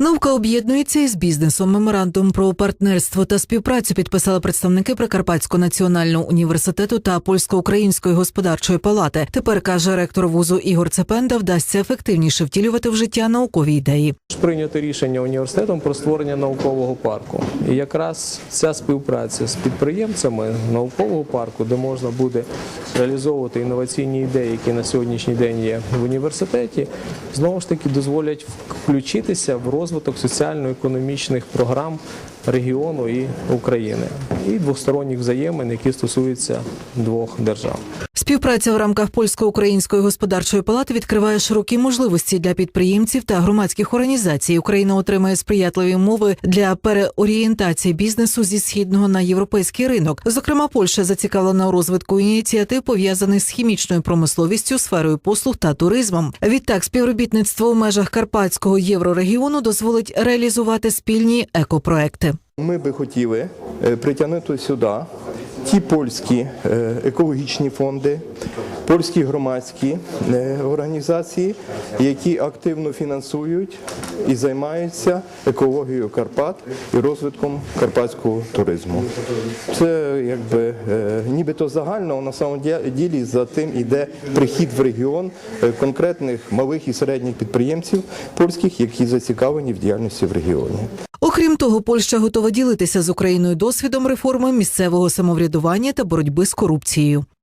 Наука об'єднується із бізнесом. Меморандум про партнерство та співпрацю підписали представники Прикарпатського національного університету та польсько-української господарчої палати. Тепер каже ректор вузу Ігор Цепенда, вдасться ефективніше втілювати в життя наукові ідеї. Прийнято рішення університетом про створення наукового парку. І якраз ця співпраця з підприємцями наукового парку, де можна буде реалізовувати інноваційні ідеї, які на сьогоднішній день є в університеті, знову ж таки дозволять включитися в розвиток соціально-економічних програм регіону і України і двосторонніх взаємин, які стосуються двох держав. Співпраця в рамках польсько-української господарчої палати відкриває широкі можливості для підприємців та громадських організацій. Україна отримає сприятливі умови для переорієнтації бізнесу зі східного на європейський ринок. Зокрема, Польща зацікавлена у розвитку ініціатив пов'язаних з хімічною промисловістю, сферою послуг та туризмом. Відтак, співробітництво у межах карпатського єврорегіону дозволить реалізувати спільні екопроекти. Ми би хотіли е, притягнути сюди ті польські е, екологічні фонди, польські громадські е, організації, які активно фінансують і займаються екологією Карпат і розвитком карпатського туризму. Це якби е, нібито загально, на самом ділі за тим іде прихід в регіон конкретних малих і середніх підприємців польських, які зацікавлені в діяльності в регіоні. Окрім того, Польща готова ділитися з Україною досвідом реформи місцевого самоврядування та боротьби з корупцією.